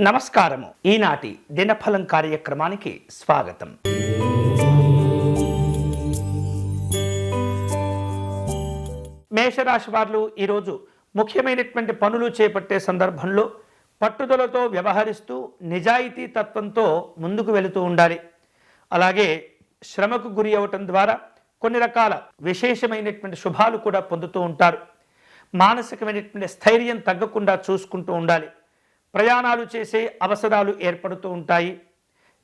నమస్కారము. ఈనాటి దినఫలం కార్యక్రమానికి స్వాగతం. మేషరాశి వారు ఈరోజు ముఖ్యమైనటువంటి పనులు చేపట్టే సందర్భంలో పట్టుదలతో వ్యవహరిస్తూ నిజాయితీ తత్వంతో ముందుకు వెళుతూ ఉండాలి. అలాగే శ్రమకు గురి అవటం ద్వారా కొన్ని రకాల విశేషమైనటువంటి శుభాలు కూడా పొందుతూ ఉంటారు. మానసికమైనటువంటి స్థైర్యం తగ్గకుండా చూసుకుంటూ ఉండాలి. ప్రయాణాలు చేసే అవసరాలు ఏర్పడుతూ ఉంటాయి.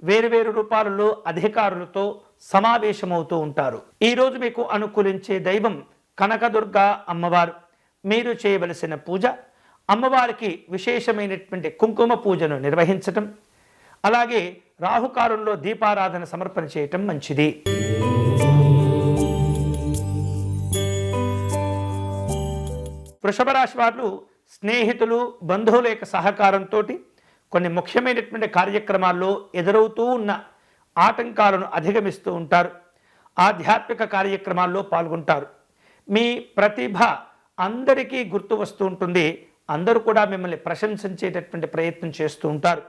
వేరువేరు రూపాలలో అధికారులతో సమావేశమవుతూ ఉంటారు. ఈరోజు మీకు అనుకూలించే దైవం కనకదుర్గ అమ్మవారు. మీరు చేయవలసిన పూజ అమ్మవారికి విశేషమైనటువంటి కుంకుమ పూజను నిర్వహించటం అలాగే రాహుకాలంలో దీపారాధన సమర్పణ చేయటం మంచిది. వృషభ రాశి వారు స్నేహితులు బంధువుల యొక్క సహకారంతో కొన్ని ముఖ్యమైనటువంటి కార్యక్రమాల్లో ఎదురవుతూ ఉన్న ఆటంకాలను అధిగమిస్తూ ఉంటారు. ఆధ్యాత్మిక కార్యక్రమాల్లో పాల్గొంటారు. మీ ప్రతిభ అందరికీ గుర్తు వస్తూ ఉంటుంది. అందరూ కూడా మిమ్మల్ని ప్రశంసించేటటువంటి ప్రయత్నం చేస్తూ ఉంటారు.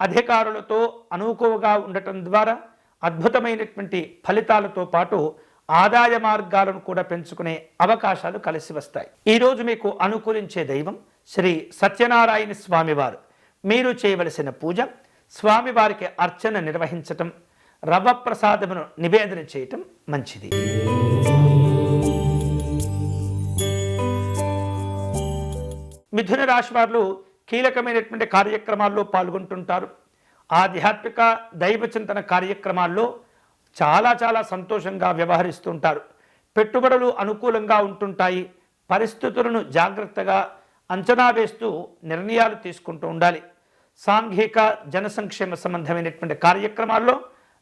అధికారులతో అనుకువగా ఉండటం ద్వారా అద్భుతమైనటువంటి ఫలితాలతో పాటు ఆదాయ మార్గాలను కూడా పెంచుకునే అవకాశాలు కలిసి వస్తాయి. ఈరోజు మీకు అనుకూలించే దైవం శ్రీ సత్యనారాయణ స్వామివారు. మీరు చేయవలసిన పూజ స్వామివారికి అర్చన నిర్వహించటం రవ ప్రసాదమును నివేదన చేయటం మంచిది. మిథున రాశి వారు కీలకమైనటువంటి కార్యక్రమాల్లో పాల్గొంటుంటారు. ఆధ్యాత్మిక దైవ చింతన కార్యక్రమాల్లో చాలా చాలా సంతోషంగా వ్యవహరిస్తుంటారు. పెట్టుబడులు అనుకూలంగా ఉంటుంటాయి. పరిస్థితులను జాగ్రత్తగా అంచనా వేస్తూ నిర్ణయాలు తీసుకుంటూ ఉండాలి. సాంఘిక జనసంక్షేమ సంబంధమైనటువంటి కార్యక్రమాల్లో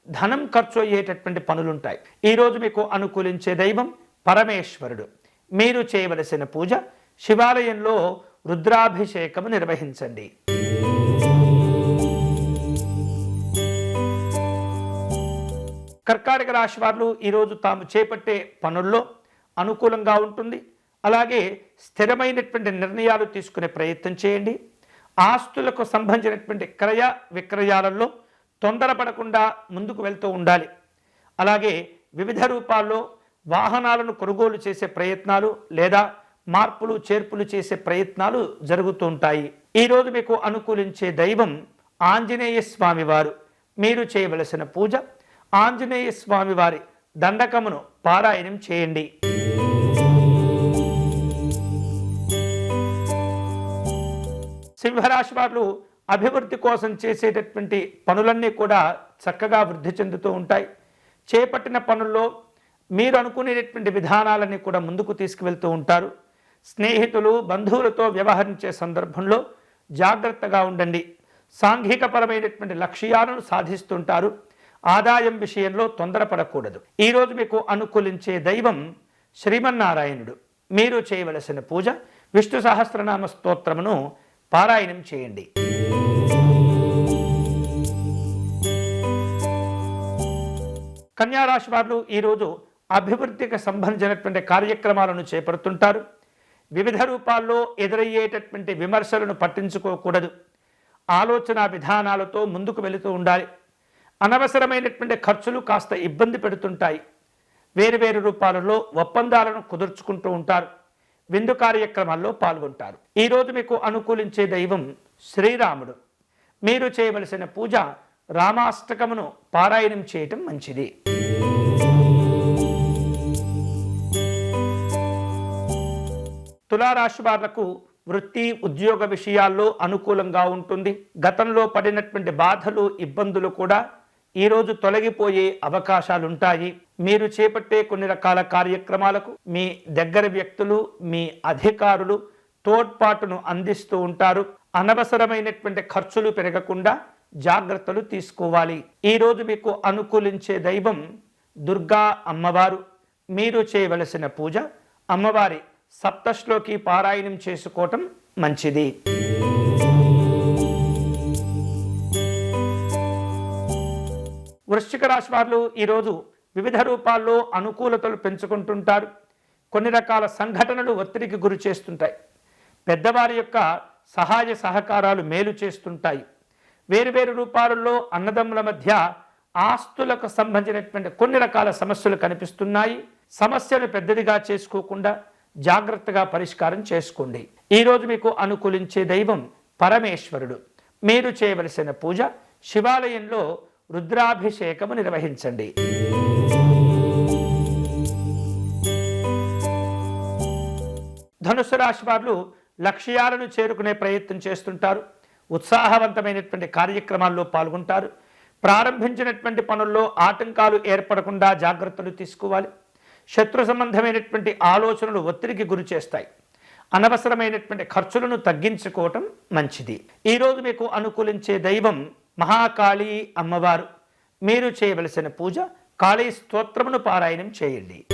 ధనం ఖర్చు అయ్యేటటువంటి పనులుంటాయి. ఈరోజు మీకు అనుకూలించే దైవం పరమేశ్వరుడు. మీరు చేయవలసిన పూజ శివాలయంలో రుద్రాభిషేకము నిర్వహించండి. కర్కాటక రాశి వారు ఈరోజు తాము చేపట్టే పనుల్లో అనుకూలంగా ఉంటుంది. అలాగే స్థిరమైనటువంటి నిర్ణయాలు తీసుకునే ప్రయత్నం చేయండి. ఆస్తులకు సంబంధించినటువంటి క్రయ విక్రయాలలో తొందరపడకుండా ముందుకు వెళ్తూ ఉండాలి. అలాగే వివిధ రూపాల్లో వాహనాలను కొనుగోలు చేసే ప్రయత్నాలు లేదా మార్పులు చేర్పులు చేసే ప్రయత్నాలు జరుగుతూ ఉంటాయి. ఈరోజు మీకు అనుకూలించే దైవం ఆంజనేయ స్వామివారు మీరు చేయవలసిన పూజ ఆంజనేయ స్వామివారి దండకమును పారాయణం చేయండి. సింహరాశి వాళ్ళు అభివృద్ధి కోసం చేసేటటువంటి పనులన్నీ కూడా చక్కగా వృద్ధి చెందుతూ ఉంటాయి. చేపట్టిన పనుల్లో మీరు అనుకునేటటువంటి విధానాలన్నీ కూడా ముందుకు తీసుకువెళ్తూ ఉంటారు. స్నేహితులు బంధువులతో వ్యవహరించే సందర్భంలో జాగ్రత్తగా ఉండండి. సాంఘికపరమైనటువంటి లక్ష్యాలను సాధిస్తుంటారు. ఆదాయం విషయంలో తొందరపడకూడదు. ఈరోజు మీకు అనుకూలించే దైవం శ్రీమన్నారాయణుడు. మీరు చేయవలసిన పూజ విష్ణు సహస్రనామ స్తోత్రమును పారాయణం చేయండి. కన్యారాశి వారు ఈరోజు అభివృద్ధికి సంబంధించినటువంటి కార్యక్రమాలను చేపడుతుంటారు. వివిధ రూపాల్లో ఎదురయ్యేటటువంటి విమర్శలను పట్టించుకోకూడదు. ఆలోచన విధానాలతో ముందుకు వెళుతూ ఉండాలి. అనవసరమైనటువంటి ఖర్చులు కాస్త ఇబ్బంది పెడుతుంటాయి. వేరు వేరు రూపాలలో ఒప్పందాలను కుదుర్చుకుంటూ ఉంటారు. విందు కార్యక్రమాల్లో పాల్గొంటారు. ఈరోజు మీకు అనుకూలించే దైవం శ్రీరాముడు. మీరు చేయవలసిన పూజ రామాష్టకమును పారాయణం చేయటం మంచిది. తులారాశి వాళ్ళకు వృత్తి ఉద్యోగ విషయాల్లో అనుకూలంగా ఉంటుంది. గతంలో పడినటువంటి బాధలు ఇబ్బందులు కూడా ఈరోజు తొలగిపోయే అవకాశాలు ఉంటాయి మీరు చేపట్టే కొన్ని రకాల కార్యక్రమాలకు మీ దగ్గర వ్యక్తులు మీ అధికారులు తోడ్పాటును అందిస్తూ ఉంటారు. అనవసరమైనటువంటి ఖర్చులు పెరగకుండా జాగ్రత్తలు తీసుకోవాలి. ఈరోజు మీకు అనుకూలించే దైవం దుర్గా అమ్మవారు. మీరు చేయవలసిన పూజ అమ్మవారి సప్తశ్లోకి పారాయణం చేసుకోవటం మంచిది. వృశ్చిక రాశి వారు ఈరోజు వివిధ రూపాల్లో అనుకూలతలు పెంచుకుంటుంటారు. కొన్ని రకాల సంఘటనలు ఒత్తిడికి గురి చేస్తుంటాయి. పెద్దవారి యొక్క సహాయ సహకారాలు మేలు చేస్తుంటాయి. వేరువేరు రూపాలలో అన్నదమ్ముల మధ్య ఆస్తులకు సంబంధించినటువంటి కొన్ని రకాల సమస్యలు కనిపిస్తున్నాయి. సమస్యను పెద్దదిగా చేసుకోకుండా జాగ్రత్తగా పరిష్కారం చేసుకోండి. ఈరోజు మీకు అనుకూలించే దైవం పరమేశ్వరుడు. మీరు చేయవలసిన పూజ శివాలయంలో రుద్రాభిషేకము నిర్వహించండి. ధనుసు రాశి వారు లక్ష్యాలను చేరుకునే ప్రయత్నం చేస్తుంటారు. ఉత్సాహవంతమైనటువంటి కార్యక్రమాల్లో పాల్గొంటారు. ప్రారంభించినటువంటి పనుల్లో ఆటంకాలు ఏర్పడకుండా జాగ్రత్తలు తీసుకోవాలి. శత్రు సంబంధమైనటువంటి ఆలోచనలు ఒత్తిడికి గురి చేస్తాయి. అనవసరమైనటువంటి ఖర్చులను తగ్గించుకోవటం మంచిది. ఈరోజు మీకు అనుకూలించే దైవం మహాకాళీ అమ్మవారు. మీరు చేయవలసిన పూజ కాళీ స్తోత్రమును పారాయణం చేయండి.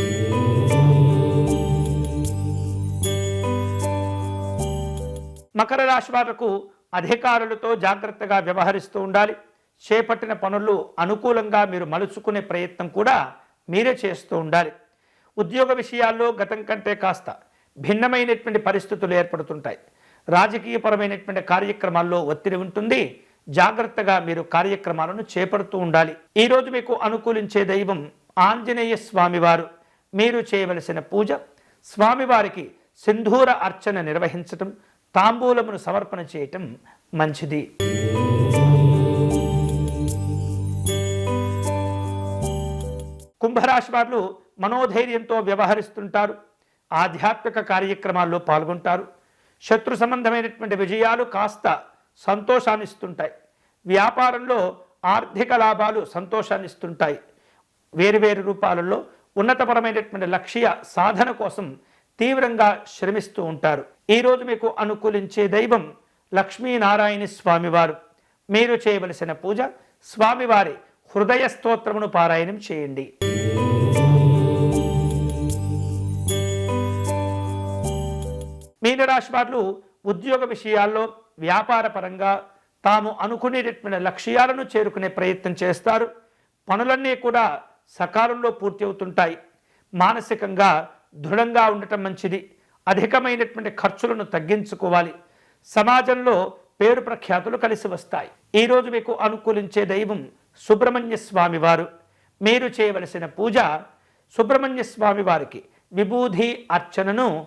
మకర రాశి వారికి అధికారులతో జాగ్రత్తగా వ్యవహరిస్తూ ఉండాలి. చేపట్టిన పనులు అనుకూలంగా మీరు మలుచుకునే ప్రయత్నం కూడా మీరే చేస్తూ ఉండాలి. ఉద్యోగ విషయాల్లో గతం కంటే కాస్త భిన్నమైనటువంటి పరిస్థితులు ఏర్పడుతుంటాయి. రాజకీయపరమైనటువంటి కార్యక్రమాల్లో ఒత్తిడి ఉంటుంది. జాగ్రత్తగా మీరు కార్యక్రమాలను చేపడుతూ ఉండాలి. ఈరోజు మీకు అనుకూలించే దైవం ఆంజనేయ స్వామివారు. మీరు చేయవలసిన పూజ స్వామివారికి సింధూర అర్చన నిర్వహించటం తాంబూలమును సమర్పణ చేయటం మంచిది. కుంభరాశి వారు మనోధైర్యంతో వ్యవహరిస్తుంటారు. ఆధ్యాత్మిక కార్యక్రమాల్లో పాల్గొంటారు. శత్రు సంబంధమైనటువంటి విజయాలు కాస్త సంతోషాన్ని ఇస్తుంటాయి వ్యాపారంలో ఆర్థిక లాభాలు సంతోషాన్ని ఇస్తుంటాయి వేరువేరు రూపాలలో ఉన్నతపరమైనటువంటి లక్ష్య సాధన కోసం తీవ్రంగా శ్రమిస్తూ ఉంటారు. ఈరోజు మీకు అనుకూలించే దైవం లక్ష్మీనారాయణ స్వామివారు. మీరు చేయవలసిన పూజ స్వామివారి హృదయ స్తోత్రమును పారాయణం చేయండి. మీనరాశి వారు ఉద్యోగ విషయాల్లో వ్యాపారపరంగా తాము అనుకునేటటువంటి లక్ష్యాలను చేరుకునే ప్రయత్నం చేస్తారు. పనులన్నీ కూడా సకాలంలో పూర్తి అవుతుంటాయి మానసికంగా దృఢంగా ఉండటం మంచిది. అధికమైనటువంటి ఖర్చులను తగ్గించుకోవాలి. సమాజంలో పేరు ప్రఖ్యాతులు కలిసి వస్తాయి. ఈరోజు మీకు అనుకూలించే దైవం సుబ్రహ్మణ్య స్వామి వారు. మీరు చేయవలసిన పూజ సుబ్రహ్మణ్య స్వామి వారికి విభూధి అర్చనను